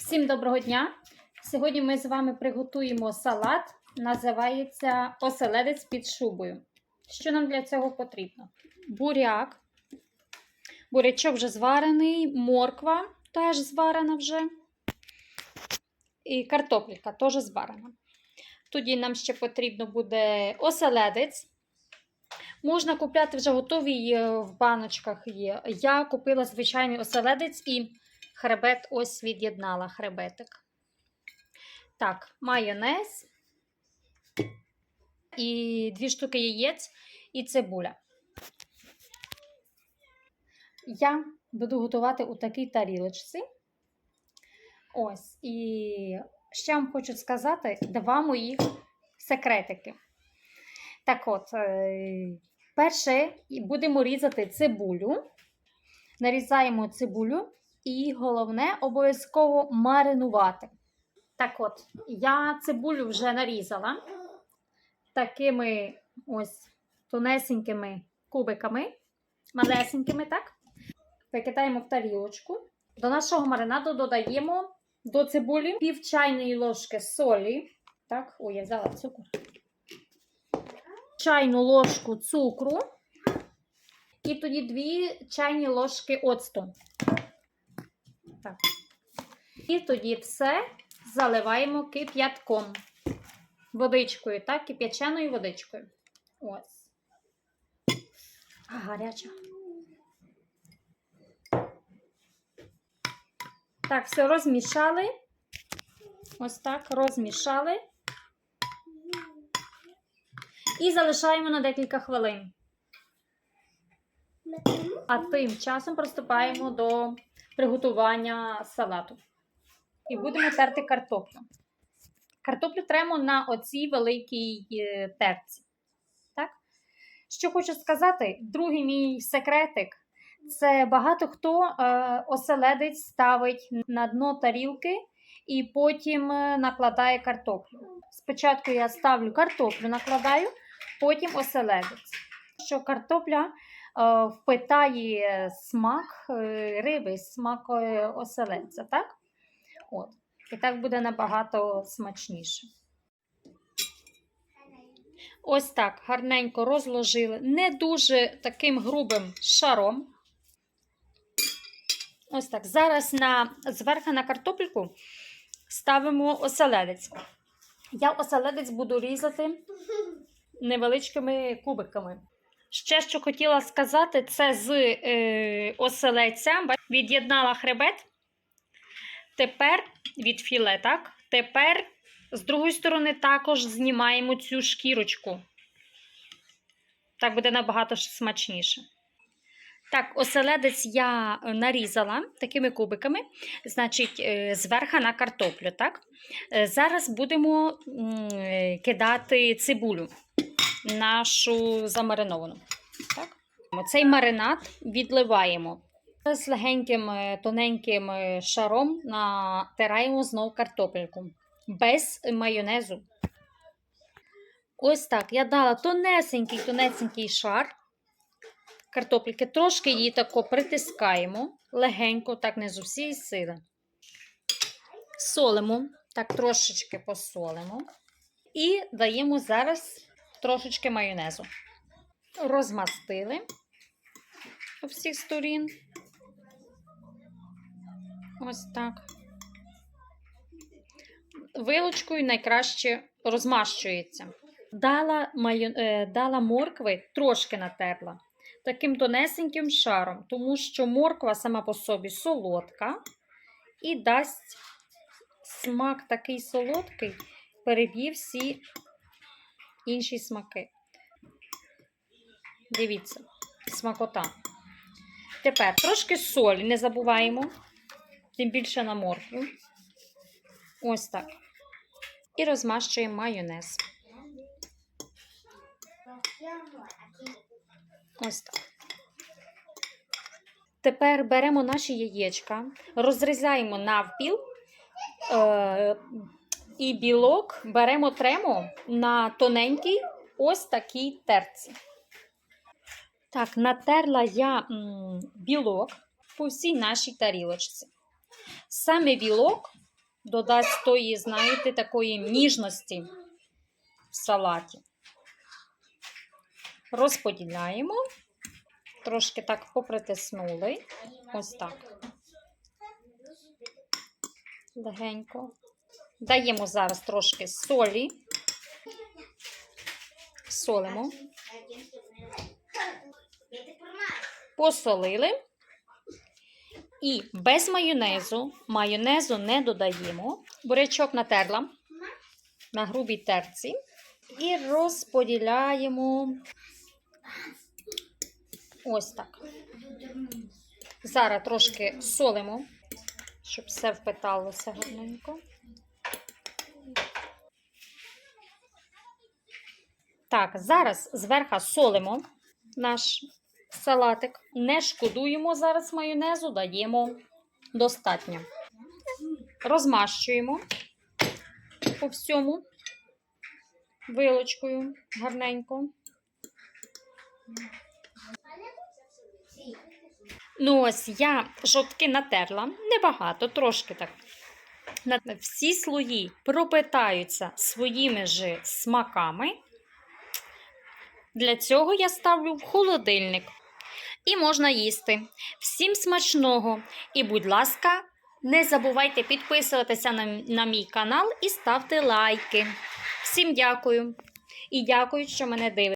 Всім доброго дня! Сьогодні ми з вами приготуємо салат, називається оселедець під шубою. Що нам для цього потрібно? Буряк, бурячок вже зварений, морква теж зварена вже. І картопелька теж зварена. Тоді нам ще потрібно буде оселедець. Можна купляти вже готові е, в баночках є. Я купила звичайний оселедець і хребет ось від'єднала хребетик. Так, майонез і дві штуки яєць і цибуля. Я буду готувати у такій тарілочці. Ось, і ще вам хочу сказати два моїх секретики. Так от, е, перше будемо різати цибулю. Нарізаємо цибулю і головне обов'язково маринувати. Так от, я цибулю вже нарізала такими ось тонесенькими кубиками, малесенькими, так? Викидаємо в тарілочку. До нашого маринаду додаємо до цибулі пів чайної ложки солі. Так, ой, я взяла цукор. Чайну ложку цукру. І тоді дві чайні ложки оцту. Так. І тоді все заливаємо кип'ятком. Водичкою, так, кип'яченою водичкою. Ось. А, гаряча. Так, все розмішали. Ось так, розмішали. І залишаємо на декілька хвилин. А тим часом приступаємо до приготування салату. І будемо терти картоплю. Картоплю тремо на оцій великій е, терці. Так? Що хочу сказати, другий мій секретик це багато хто е, оселедець ставить на дно тарілки і потім е, накладає картоплю. Спочатку я ставлю картоплю, накладаю, потім оселедець. Що картопля впитає смак е, риби, смак е, оселедця, так? От. І так буде набагато смачніше. Ось так гарненько розложили, не дуже таким грубим шаром. Ось так. Зараз на, зверху на картопельку ставимо оселедець. Я оселедець буду різати невеличкими кубиками. Ще що хотіла сказати, це з е, оселедця від'єднала хребет. Тепер від філе, так? Тепер з другої сторони також знімаємо цю шкірочку. Так буде набагато смачніше. Так, оселедець я нарізала такими кубиками, значить, е, зверху на картоплю. так? Е, Зараз будемо кидати цибулю нашу замариновану. Так? Цей маринад відливаємо. З легеньким е, тоненьким е, шаром натираємо знову картопельку без майонезу. Ось так. Я дала тонесенький тонесенький шар картопельки, трошки її тако притискаємо, легенько, так не з усієї сили. Солимо, так трошечки посолимо. І даємо зараз трошечки майонезу. Розмастили у всіх сторін. Ось так. Вилочкою найкраще розмащується. Дала, маю... е, дала моркви, трошки натерла, таким тонесеньким шаром, тому що морква сама по собі солодка і дасть смак такий солодкий, переб'є всі інші смаки. Дивіться, смакота. Тепер трошки солі не забуваємо, тим більше на моркву. Ось так. І розмащуємо майонез. Ось так. Тепер беремо наші яєчка, розрізаємо навпіл е- і білок беремо тремо на тоненькій ось такій терці. Так, натерла я м, білок по всій нашій тарілочці. Саме білок додасть тої, знаєте, такої ніжності в салаті. Розподіляємо. Трошки так попритиснули. Ось так. Легенько. Даємо зараз трошки солі. Солимо. Посолили. І без майонезу, майонезу не додаємо. Бурячок натерла на грубій терці. І розподіляємо ось так. Зараз трошки солимо, щоб все впиталося гарненько. Так, зараз зверху солимо наш салатик. Не шкодуємо зараз майонезу, даємо достатньо. Розмащуємо по всьому вилочкою гарненько. Ну, ось я жовтки натерла, небагато, трошки так. Всі слої пропитаються своїми же смаками. Для цього я ставлю в холодильник. І можна їсти. Всім смачного! І, будь ласка, не забувайте підписуватися на, на мій канал і ставте лайки. Всім дякую. І дякую, що мене дивитесь.